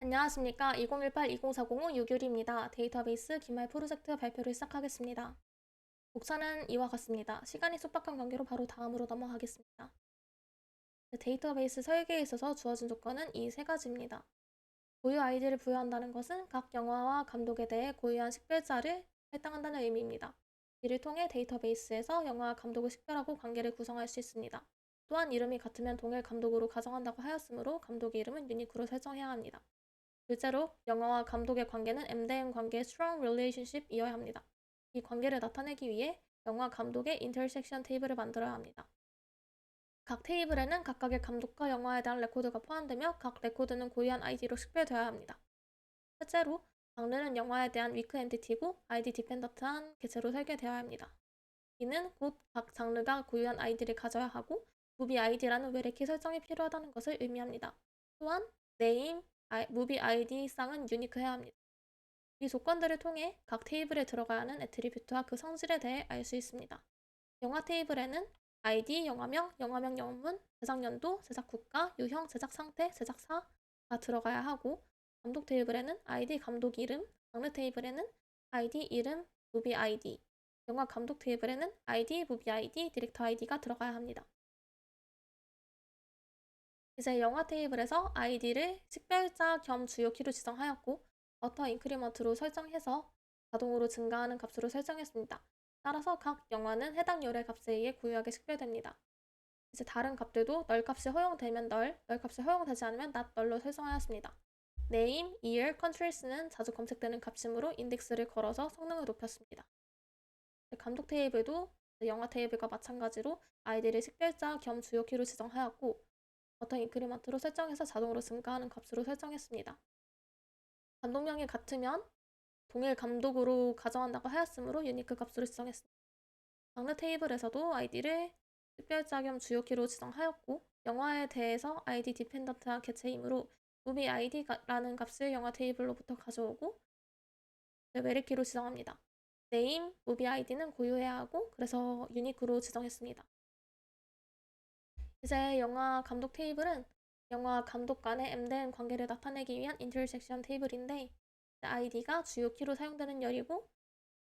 안녕하십니까. 2018-2040호 유규리입니다. 데이터베이스 기말 프로젝트 발표를 시작하겠습니다. 목차는 이와 같습니다. 시간이 촉박한 관계로 바로 다음으로 넘어가겠습니다. 네, 데이터베이스 설계에 있어서 주어진 조건은 이 세 가지입니다. 고유 아이디를 부여한다는 것은 각 영화와 감독에 대해 고유한 식별자를 할당한다는 의미입니다. 이를 통해 데이터베이스에서 영화와 감독을 식별하고 관계를 구성할 수 있습니다. 또한 이름이 같으면 동일 감독으로 가정한다고 하였으므로 감독의 이름은 유니크로 설정해야 합니다. 둘째로 영화와 감독의 관계는 MDM 관계의 strong relationship이어야 합니다. 이 관계를 나타내기 위해 영화 감독의 intersection 테이블을 만들어야 합니다. 각 테이블에는 각각의 감독과 영화에 대한 레코드가 포함되며 각 레코드는 고유한 아이디로 식별되어야 합니다. 셋째로 장르는 영화에 대한 위크 엔티티고 아이디 디펜던트한 개체로 설계되어야 합니다. 이는 곧 각 장르가 고유한 아이디를 가져야 하고 무비 아이디라는 외래키 설정이 필요하다는 것을 의미합니다. 또한 name, 무비 아이디 쌍은 유니크해야 합니다. 이 조건들을 통해 각 테이블에 들어가야 하는 애트리뷰트와 그 성질에 대해 알 수 있습니다. 영화 테이블에는 아이디, 영화명, 영화명 영문, 제작 연도, 제작 국가, 유형, 제작 상태, 제작사가 들어가야 하고 감독 테이블에는 아이디, 감독 이름, 장르 테이블에는 아이디, 이름, 무비 아이디, 영화 감독 테이블에는 아이디, 무비 아이디, 디렉터 아이디가 들어가야 합니다. 이제 영화 테이블에서 아이디를 식별자 겸 주요 키로 지정하였고 어터 인크리먼트로 설정해서 자동으로 증가하는 값으로 설정했습니다. 따라서 각 영화는 해당 열의 값에 의해 고유하게 식별됩니다. 이제 다른 값들도 널 값이 허용되면 널, 널 값이 허용되지 않으면 not 널로 설정하였습니다. name, year, countries는 자주 검색되는 값이므로 인덱스를 걸어서 성능을 높였습니다. 감독 테이블도 영화 테이블과 마찬가지로 아이디를 식별자 겸 주요 키로 지정하였고 어떤 인크리먼트로 설정해서 자동으로 증가하는 값으로 설정했습니다. 감독명이 같으면 동일 감독으로 가정한다고 하였으므로 유니크 값으로 지정했습니다. 장르 테이블에서도 아이디를 특별자 겸 주요 키로 지정하였고 영화에 대해서 아이디 디펜던트한 개체이므로 무비 아이디라는 값을 영화 테이블로부터 가져오고 외래키로 지정합니다. 네임, 무비 아이디는 고유해야 하고 그래서 유니크로 지정했습니다. 이제 영화 감독 테이블은 영화 감독 간의 MDN 관계를 나타내기 위한 인터섹션 테이블인데 아이디가 주요 키로 사용되는 열이고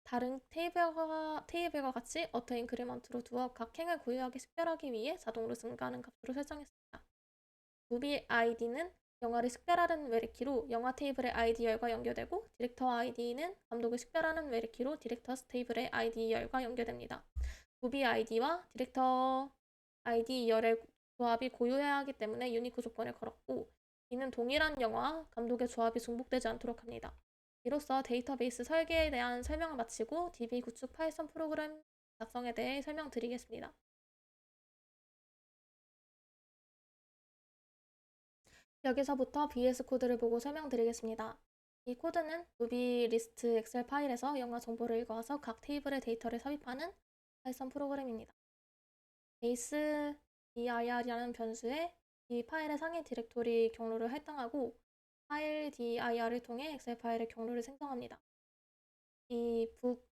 다른 테이블과, 테이블과 같이 어터 인크리먼트로 두어 각 행을 고유하게 식별하기 위해 자동으로 증가하는 값으로 설정했습니다. 무비 아이디는 영화를 식별하는 외래키로 영화 테이블의 아이디 열과 연결되고 디렉터 아이디는 감독을 식별하는 외래키로 디렉터스 테이블의 아이디 열과 연결됩니다. 무비 아이디와 디렉터 아이디 열의 조합이 고유해야 하기 때문에 유니크 조건을 걸었고 이는 동일한 영화 감독의 조합이 중복되지 않도록 합니다. 이로써 데이터베이스 설계에 대한 설명을 마치고 DB 구축 파이썬 프로그램 작성에 대해 설명드리겠습니다. 여기서부터 BS 코드를 보고 설명드리겠습니다. 이 코드는 무비 리스트 엑셀 파일에서 영화 정보를 읽어와서 각 테이블의 데이터를 삽입하는 파이썬 프로그램입니다. 베이스 dir이라는 변수에 이 파일의 상위 디렉토리 경로를 할당하고 파일 dir을 통해 엑셀 파일의 경로를 생성합니다. 이 book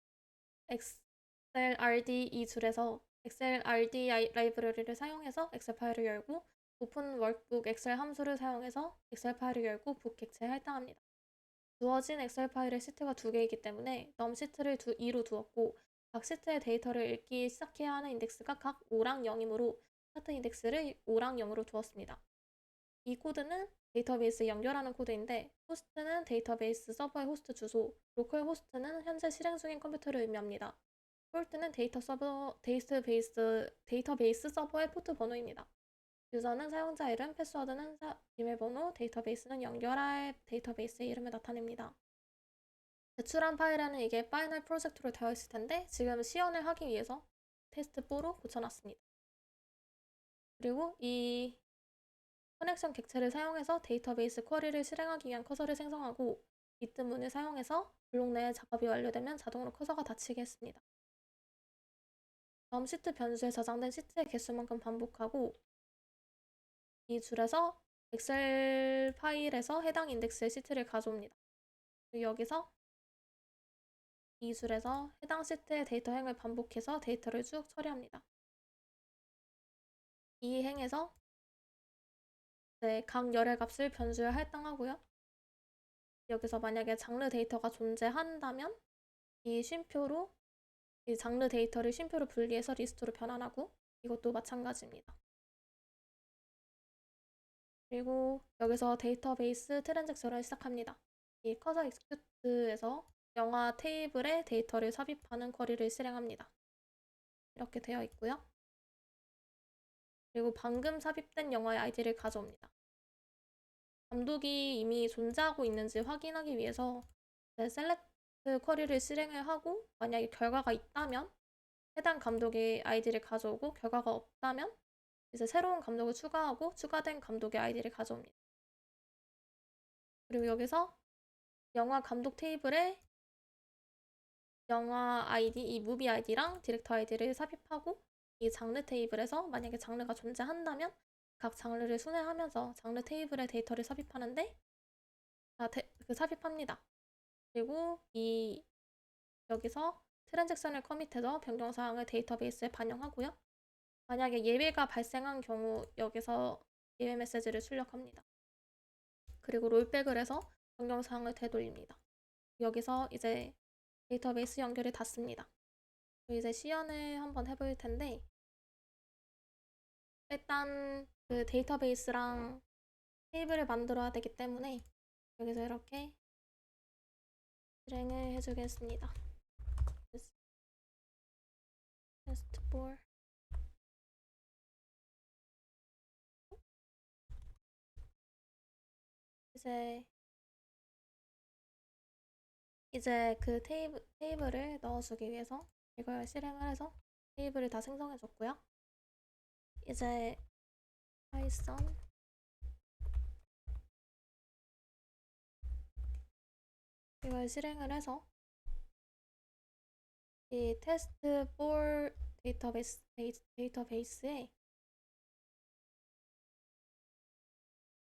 xlrd 이 줄에서 xlrd 라이브러리를 사용해서 엑셀 파일을 열고 오픈 월북 엑셀 함수를 사용해서 엑셀 파일을 열고 북 객체에 할당합니다. 주어진 엑셀 파일의 시트가 두 개이기 때문에 넘 시트를 두, 2로 두었고 각 시트의 데이터를 읽기 시작해야 하는 인덱스가 각 5랑 0이므로 스타트 인덱스를 5랑 0으로 두었습니다. 이 코드는 데이터베이스 연결하는 코드인데 호스트는 데이터베이스 서버의 호스트 주소, 로컬 호스트는 현재 실행 중인 컴퓨터를 의미합니다. 폴트는 데이터 서버, 데이터베이스, 데이터베이스 서버의 포트 번호입니다. 유저는 사용자 이름, 패스워드는 사, 비밀번호, 데이터베이스는 연결할 데이터베이스의 이름을 나타냅니다. 제출한 파일에는 이게 파이널 프로젝트로 되어 있을 텐데 지금 시연을 하기 위해서 테스트 4로 고쳐놨습니다. 그리고 이 커넥션 객체를 사용해서 데이터베이스 쿼리를 실행하기 위한 커서를 생성하고 비트 문을 사용해서 블록 내에 작업이 완료되면 자동으로 커서가 닫히게 했습니다. 다음 시트 변수에 저장된 시트의 개수만큼 반복하고 이 줄에서 엑셀 파일에서 해당 인덱스의 시트를 가져옵니다. 여기서 이 줄에서 해당 시트의 데이터 행을 반복해서 데이터를 쭉 처리합니다. 이 행에서 네, 각 열의 값을 변수에 할당하고요. 여기서 만약에 장르 데이터가 존재한다면 이 쉼표로 이 장르 데이터를 쉼표로 분리해서 리스트로 변환하고 이것도 마찬가지입니다. 그리고 여기서 데이터베이스 트랜잭션을 시작합니다. 이 커서 execute에서 영화 테이블에 데이터를 삽입하는 쿼리를 실행합니다. 이렇게 되어 있고요. 그리고 방금 삽입된 영화의 아이디를 가져옵니다. 감독이 이미 존재하고 있는지 확인하기 위해서 셀렉트 쿼리를 실행을 하고 만약에 결과가 있다면 해당 감독의 아이디를 가져오고 결과가 없다면 이제 새로운 감독을 추가하고 추가된 감독의 아이디를 가져옵니다. 그리고 여기서 영화 감독 테이블에 영화 아이디, 이 무비 아이디랑 디렉터 아이디를 삽입하고 이 장르 테이블에서 만약에 장르가 존재한다면 각 장르를 순회하면서 장르 테이블에 데이터를 삽입하는데 아, 데, 그 삽입합니다. 그리고 이 여기서 트랜잭션을 커밋해서 변경 사항을 데이터베이스에 반영하고요. 만약에 예외가 발생한 경우 여기서 예외 메시지를 출력합니다. 그리고 롤백을 해서 변경 사항을 되돌립니다. 여기서 이제 데이터베이스 연결이 닿습니다. 이제 시연을 한번 해볼 텐데 일단 그 데이터베이스랑 테이블을 만들어야 되기 때문에 여기서 이렇게 실행을 해주겠습니다. 테스트 4 이제 이제 그 테이블, 테이블을 넣어주기 위해서 이걸 실행을 해서 테이블을 다 생성해줬고요. 이제 파이썬 이걸 실행을 해서 이 테스트 4 데이터베이스, 데이터베이스에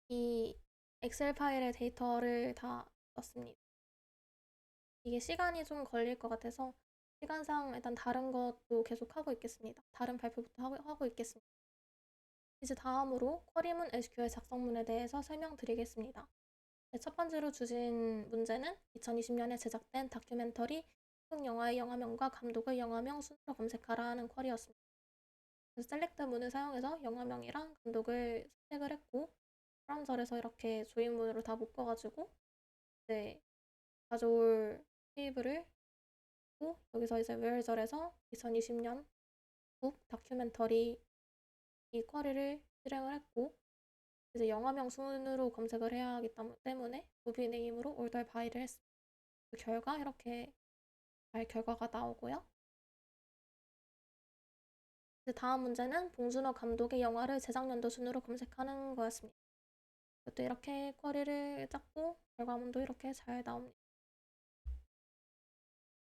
이 엑셀 파일의 데이터를 다 넣습니다. 이게 시간이 좀 걸릴 것 같아서 시간상 일단 다른 것도 계속 하고 있겠습니다. 다른 발표부터 하고, 하고 있겠습니다. 이제 다음으로 쿼리문 SQL 작성문에 대해서 설명드리겠습니다. 네, 첫 번째로 주신 문제는 2020년에 제작된 다큐멘터리 한국 영화의 영화명과 감독의 영화명 순서로 검색하라 하는 쿼리였습니다. 셀렉트 문을 사용해서 영화명이랑 감독을 선택을 했고 프람절에서 이렇게 조인문으로 다 묶어가지고 이제 가져올 테이블을 고 여기서 이제 웨어절에서 2020년 북 다큐멘터리 이 쿼리를 실행을 했고 이제 영화명 순으로 검색을 해야 하기 때문에 무비 네임으로 올덜 바이를 했습니다. 그 결과 이렇게 잘 결과가 나오고요. 이제 다음 문제는 봉준호 감독의 영화를 재작년도 순으로 검색하는 거였습니다. 이것도 이렇게 쿼리를 짰고 결과문도 이렇게 잘 나옵니다.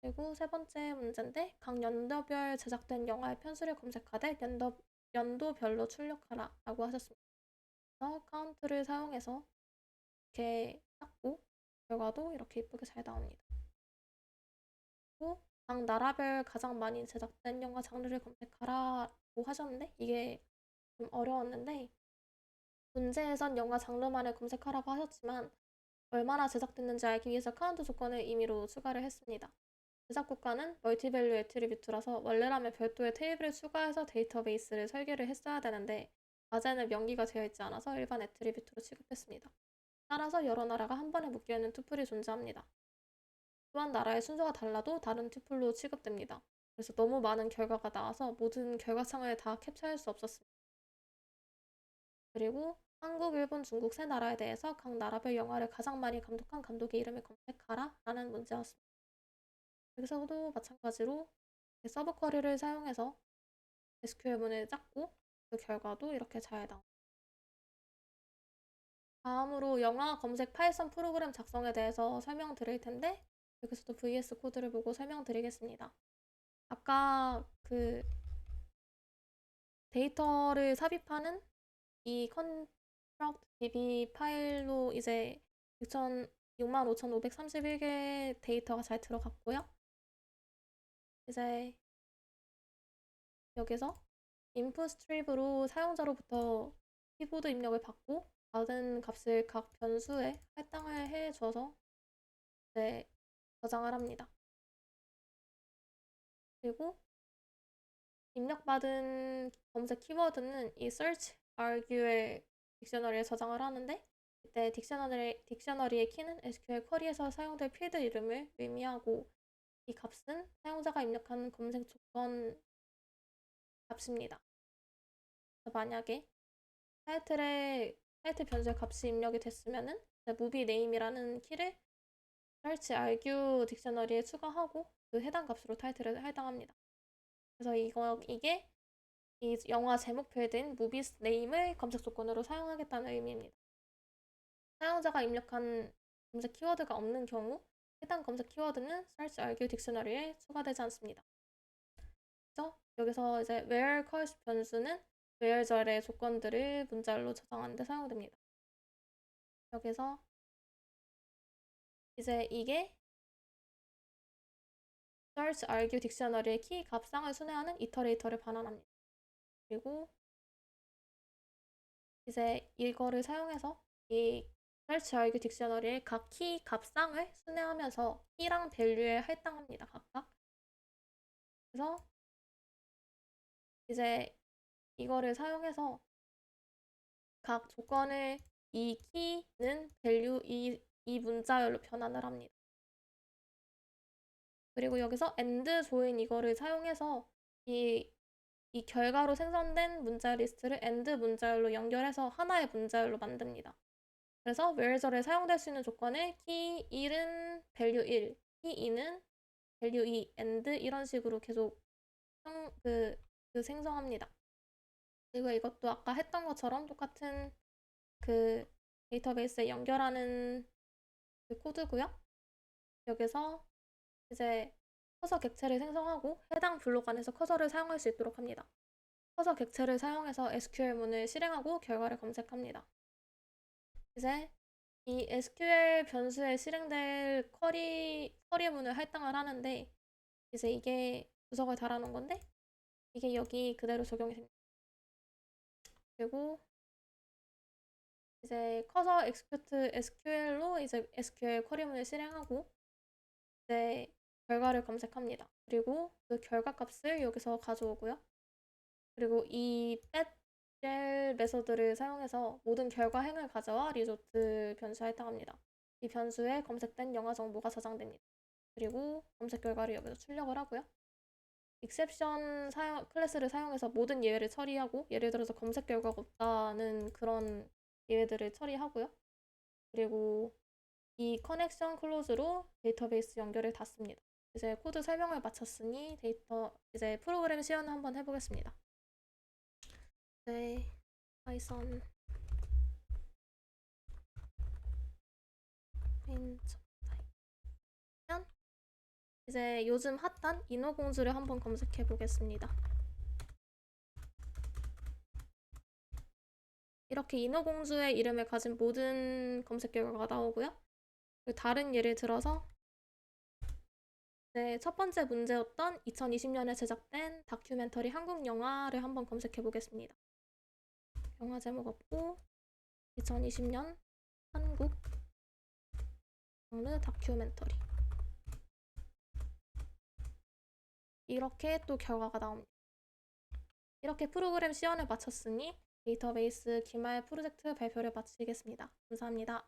그리고 세 번째 문제인데 각 연도별 제작된 영화의 편수를 검색하되 연도, 연도별로 출력하라 라고 하셨습니다. 그래서 카운트를 사용해서 이렇게 짰고 결과도 이렇게 이쁘게 잘 나옵니다. 그리고 각 나라별 가장 많이 제작된 영화 장르를 검색하라고 하셨는데 이게 좀 어려웠는데 문제에선 영화 장르만을 검색하라고 하셨지만 얼마나 제작됐는지 알기 위해서 카운트 조건을 임의로 추가를 했습니다. 제작 국가는 멀티밸류 애트리뷰트라서 원래라면 별도의 테이블을 추가해서 데이터베이스를 설계를 했어야 되는데 과제는 명기가 되어 있지 않아서 일반 애트리뷰트로 취급했습니다. 따라서 여러 나라가 한 번에 묶여있는 투플이 존재합니다. 또한 나라의 순서가 달라도 다른 투플로 취급됩니다. 그래서 너무 많은 결과가 나와서 모든 결과창을 다 캡처할 수 없었습니다. 그리고 한국, 일본, 중국 세 나라에 대해서 각 나라별 영화를 가장 많이 감독한 감독의 이름을 검색하라 라는 문제였습니다. 여기서도 마찬가지로 서브 쿼리를 사용해서 SQL문을 짰고 그 결과도 이렇게 잘 나옵니다. 다음으로 영화 검색 파이썬 프로그램 작성에 대해서 설명드릴 텐데 여기서도 VS 코드를 보고 설명드리겠습니다. 아까 그 데이터를 삽입하는 이 construct db 파일로 이제 65,531개 데이터가 잘 들어갔고요. 이제 여기서 input strip으로 사용자로부터 키보드 입력을 받고 받은 값을 각 변수에 할당을 해줘서 이제 저장을 합니다. 그리고 입력받은 검색 키워드는 이 search argu의 딕셔너리에 저장을 하는데 이때 딕셔너리, 딕셔너리의 키는 SQL 쿼리에서 사용될 필드 이름을 의미하고 이 값은 사용자가 입력한 검색 조건 값입니다. 만약에 타이틀에 타이틀 변수의 값이 입력이 됐으면은 movie name이라는 키를 search argue 딕셔너리에 추가하고 그 해당 값으로 타이틀에 해당합니다. 그래서 이거 이게 이 영화 제목 필드인 movies name을 검색 조건으로 사용하겠다는 의미입니다. 사용자가 입력한 검색 키워드가 없는 경우 해당 검색 키워드는 search argue 딕셔너리에 추가되지 않습니다. 그래서 여기서 이제 where 컷 변수는 where절의 조건들을 문자열로 저장하는 데 사용됩니다. 여기서 이제 이게 search argue 딕셔너리의 키 값상을 순회하는 이터레이터를 반환합니다. 그리고 이제 이거를 사용해서 이 argue 딕셔너리의 각 키 값상을 순회하면서 키랑 밸류에 할당합니다. 각각. 그래서 이제 이거를 사용해서 각 조건을 이 키는 밸류 이, 이 문자열로 변환을 합니다. 그리고 여기서 and join 이거를 사용해서 이, 이 결과로 생성된 문자 리스트를 and 문자열로 연결해서 하나의 문자열로 만듭니다. 그래서 where절에 사용될 수 있는 조건을 key 1은 value 1, key 2는 value 2, and 이런 식으로 계속 형, 그, 그 생성합니다. 그리고 이것도 아까 했던 것처럼 똑같은 그 데이터베이스에 연결하는 그 코드고요. 여기서 이제 커서 객체를 생성하고 해당 블록 안에서 커서를 사용할 수 있도록 합니다. 커서 객체를 사용해서 SQL문을 실행하고 결과를 검색합니다. 이제 이 SQL 변수에 실행될 쿼리, 쿼리 문을 할당을 하는데 이제 이게 구석을 달아놓은 건데 이게 여기 그대로 적용이 됩니다. 그리고 이제 커서 execute SQL로 이제 SQL 쿼리문을 실행하고 이제 결과를 검색합니다. 그리고 그 결과 값을 여기서 가져오고요. 그리고 이 batzel 메서드를 사용해서 모든 결과 행을 가져와 리조트 변수에 해당합니다. 이 변수에 검색된 영화 정보가 저장됩니다. 그리고 검색 결과를 여기서 출력을 하고요. exception 사용, 클래스를 사용해서 모든 예외를 처리하고 예를 들어서 검색 결과가 없다는 그런 예외들을 처리하고요. 그리고 이 커넥션 클로즈로 데이터베이스 연결을 닫습니다. 이제 코드 설명을 마쳤으니 데이터 이제 프로그램 시연을 한번 해보겠습니다. 네, 파이썬 이제 요즘 핫한 인어공주를 한번 검색해 보겠습니다. 이렇게 인어공주의 이름을 가진 모든 검색 결과가 나오고요. 다른 예를 들어서 네, 첫 번째 문제였던 2020년에 제작된 다큐멘터리 한국 영화를 한번 검색해 보겠습니다. 영화 제목 없고 2020년 한국 장르 다큐멘터리 이렇게 또 결과가 나옵니다. 이렇게 프로그램 시연을 마쳤으니 데이터베이스 기말 프로젝트 발표를 마치겠습니다. 감사합니다.